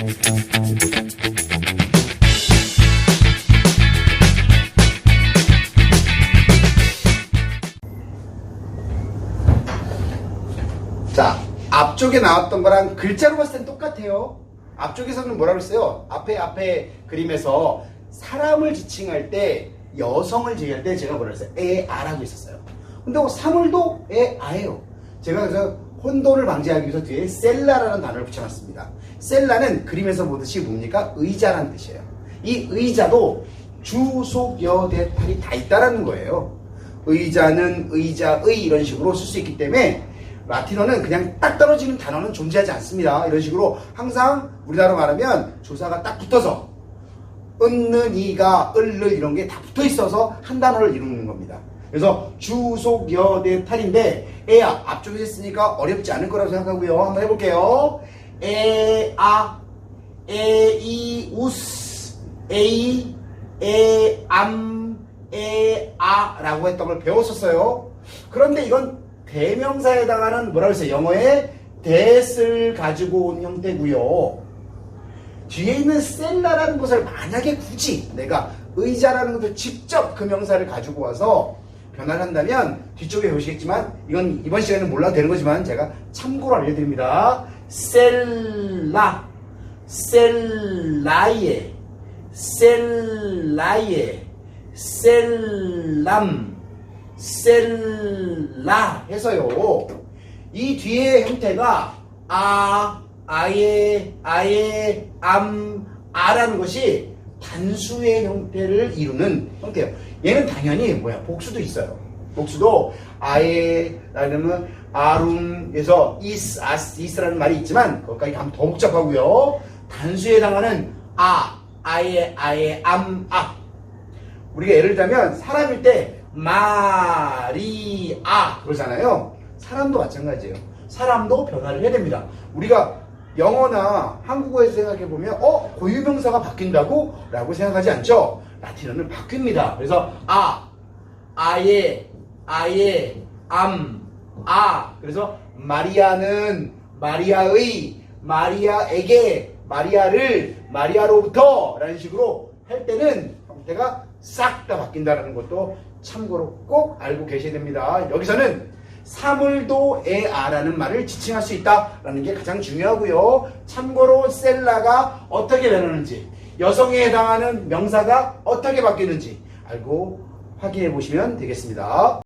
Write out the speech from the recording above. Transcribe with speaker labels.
Speaker 1: 자, 앞쪽에 나왔던 거랑 글자로 봤을 땐 똑같아요. 앞쪽에서는 뭐라 그랬어요? 앞에 앞에 그림에서 사람을 지칭할 때 여성을 제외할 때 제가 뭐라 그랬어요? 에, 아라고 있었어요. 근데 뭐 사물도 에, 아예요. 제가 그래서 혼돈을 방지하기 위해서 뒤에 셀라라는 단어를 붙여놨습니다. 셀라는 그림에서 보듯이 뭡니까? 의자라는 뜻이에요. 이 의자도 주 속 여 대 탈이 다 있다라는 거예요. 의자는 의자의 이런 식으로 쓸 수 있기 때문에 라틴어는 그냥 딱 떨어지는 단어는 존재하지 않습니다. 이런 식으로 항상 우리나라로 말하면 조사가 딱 붙어서 은는 이가 을를 이런 게 다 붙어 있어서 한 단어를 이루는 겁니다. 그래서 주속 여대 탈인데 에야 앞쪽에 있으니까 어렵지 않을 거라고 생각하고요. 한번 해볼게요. 에아 에이 우스 에이 에암 에아라고 했던 걸 배웠었어요. 그런데 이건 대명사에 해당하는 뭐라고 했어요? 영어의 that을 가지고 온 형태고요. 뒤에 있는 셀라라는 것을 만약에 굳이 내가 의자라는 것을 직접 그 명사를 가지고 와서 변화를 한다면 뒤쪽에 보시겠지만 이건 이번 시간에는 몰라도 되는 거지만 제가 참고로 알려드립니다. 셀라, 셀라예, 셀라예, 셀람, 셀라 해서요. 이 뒤에 형태가 아, 아예, 아예, 암, 아라는 것이 단수의 형태를 이루는 형태예요. 얘는 당연히 뭐야 복수도 있어요. 복수도 아예, 아니면 아룸에서 이스, 아스, 이스라는 말이 있지만 거기까지 가면 더 복잡하고요. 단수에 해당하는 아, 아예, 아예, 암, 아. 우리가 예를 들자면 사람일 때 마리아 그러잖아요. 사람도 마찬가지예요. 사람도 변화를 해야 됩니다. 우리가 영어나 한국어에서 생각해 보면 어 고유명사가 바뀐다고? 라고 생각하지 않죠? 라틴어는 바뀝니다. 그래서 아, 아예, 아예, 암, 아. 그래서 마리아는 마리아의, 마리아에게, 마리아를 마리아로부터 라는 식으로 할 때는 형태가 싹 다 바뀐다는 것도 참고로 꼭 알고 계셔야 됩니다. 여기서는 사물도 에아라는 말을 지칭할 수 있다라는 게 가장 중요하고요. 참고로 셀라가 어떻게 변하는지, 여성에 해당하는 명사가 어떻게 바뀌는지 알고 확인해 보시면 되겠습니다.